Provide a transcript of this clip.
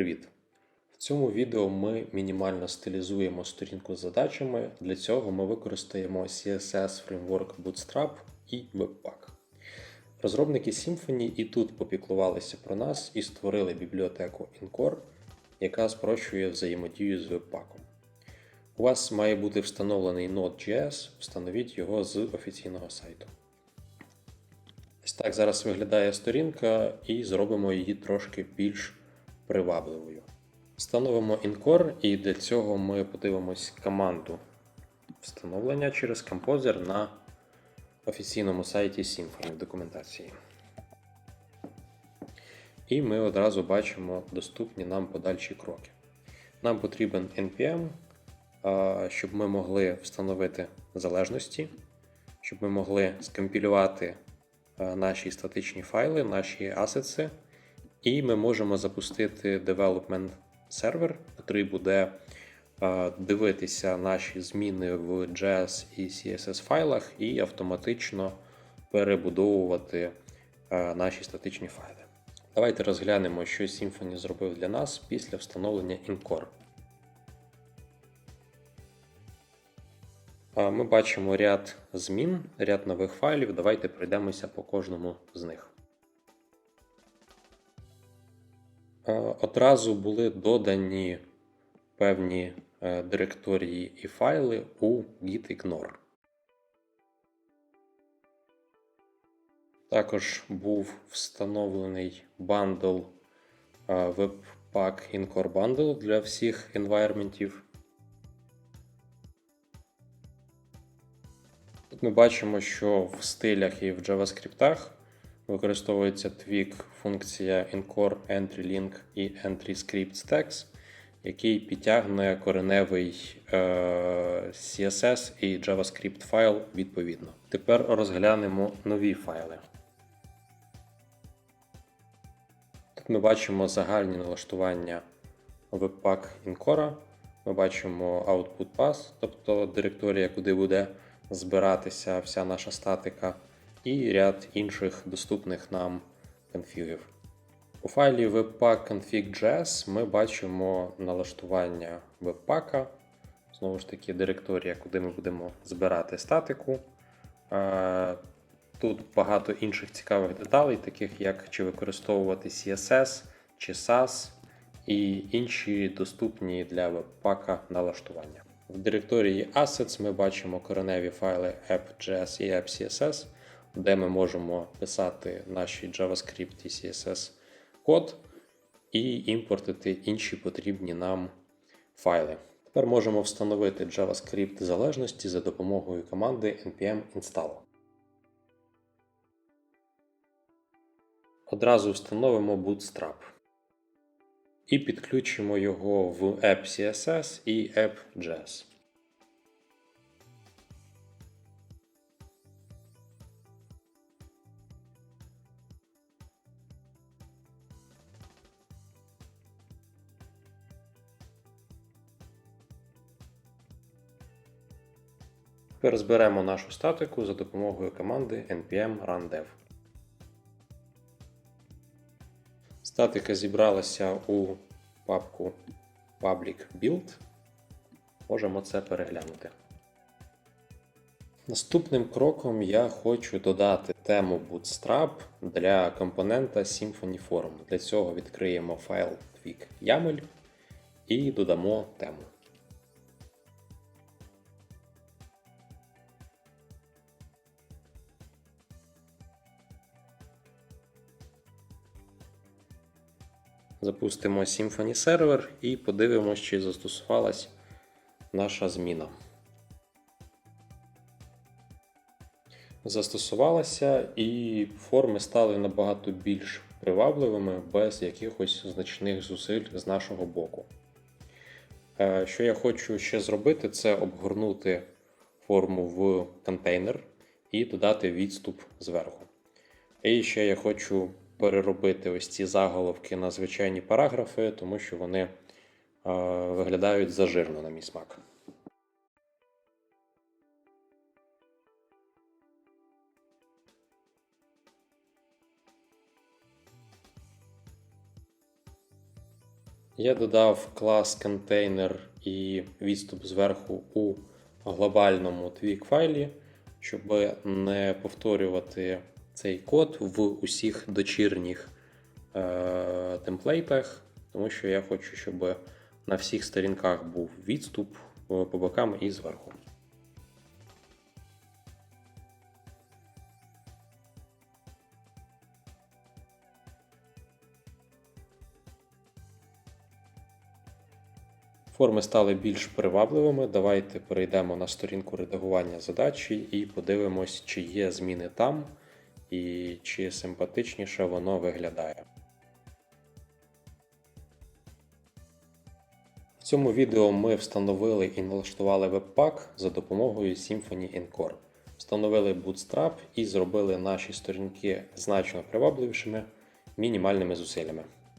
Привіт! В цьому відео ми мінімально стилізуємо сторінку з задачами. Для цього ми використаємо CSS Framework Bootstrap і Webpack. Розробники Symfony і тут попіклувалися про нас і створили бібліотеку Encore, яка спрощує взаємодію з Webpack. У вас має бути встановлений Node.js, встановіть його з офіційного сайту. Ось так зараз виглядає сторінка і зробимо її трошки більш привабливою. Встановимо Encore і для цього ми подивимось команду встановлення через композер на офіційному сайті Symfony в документації. І ми одразу бачимо доступні нам подальші кроки. Нам потрібен NPM, щоб ми могли встановити залежності, щоб ми могли скомпілювати наші статичні файли, наші асети, і ми можемо запустити development сервер, який буде дивитися наші зміни в JS і CSS файлах і автоматично перебудовувати наші статичні файли. Давайте розглянемо, що Symfony зробив для нас після встановлення Encore. А, Ми бачимо ряд змін, ряд нових файлів. Давайте пройдемося по кожному з них. Одразу були додані певні е, директорії і файли у gitignore. Також був встановлений бандл е, Webpack Encore Bundle для всіх енвайрментів. Тут ми бачимо, що в стилях і в JavaScript використовується Twig функція Encore Entry Link і Entry Script Stacks, який підтягне кореневий е, CSS і JavaScript файл відповідно. Тепер розглянемо нові файли. Тут ми бачимо загальні налаштування Webpack Encore. Ми бачимо Output Path, тобто директорія, куди буде збиратися вся наша статика, і ряд інших доступних нам конфігів. У файлі webpack config.js ми бачимо налаштування webpack, знову ж таки, директорія, куди ми будемо збирати статику. Тут багато інших цікавих деталей, таких як чи використовувати CSS, чи SAS і інші доступні для webpack налаштування. В директорії Assets ми бачимо кореневі файли app.js і app.css, де ми можемо писати наші JavaScript і CSS код і імпортити інші потрібні нам файли. Тепер можемо встановити JavaScript залежності за допомогою команди npm install. Одразу встановимо Bootstrap і підключимо його в app.css і app.js. Тепер нашу статику за допомогою команди npm rundev. Статика зібралася у папку Public Build. Можемо це переглянути. Наступним кроком я хочу додати тему Bootstrap для компонента Symfony Form. Для цього відкриємо файл twig.yaml і додамо тему. Запустимо Symfony сервер і подивимося, чи застосувалась наша зміна. Застосувалася і форми стали набагато більш привабливими без якихось значних зусиль з нашого боку. Е, що я хочу ще зробити, це обгорнути форму в контейнер і додати відступ зверху. І ще я хочу переробити ось ці заголовки на звичайні параграфи, тому що вони е, виглядають зажирно, на мій смак. Я додав клас контейнер і відступ зверху у глобальному твік файлі, щоб не повторювати цей код в усіх дочірніх е, темплейтах, тому що я хочу, щоб на всіх сторінках був відступ е, по бокам і зверху. Форми стали більш привабливими. Давайте перейдемо на сторінку редагування задачі і подивимось, чи є зміни там і чи симпатичніше воно виглядає. В цьому відео ми встановили і налаштували веб-пак за допомогою Symfony Encore. Встановили Bootstrap і зробили наші сторінки значно привабливішими мінімальними зусиллями.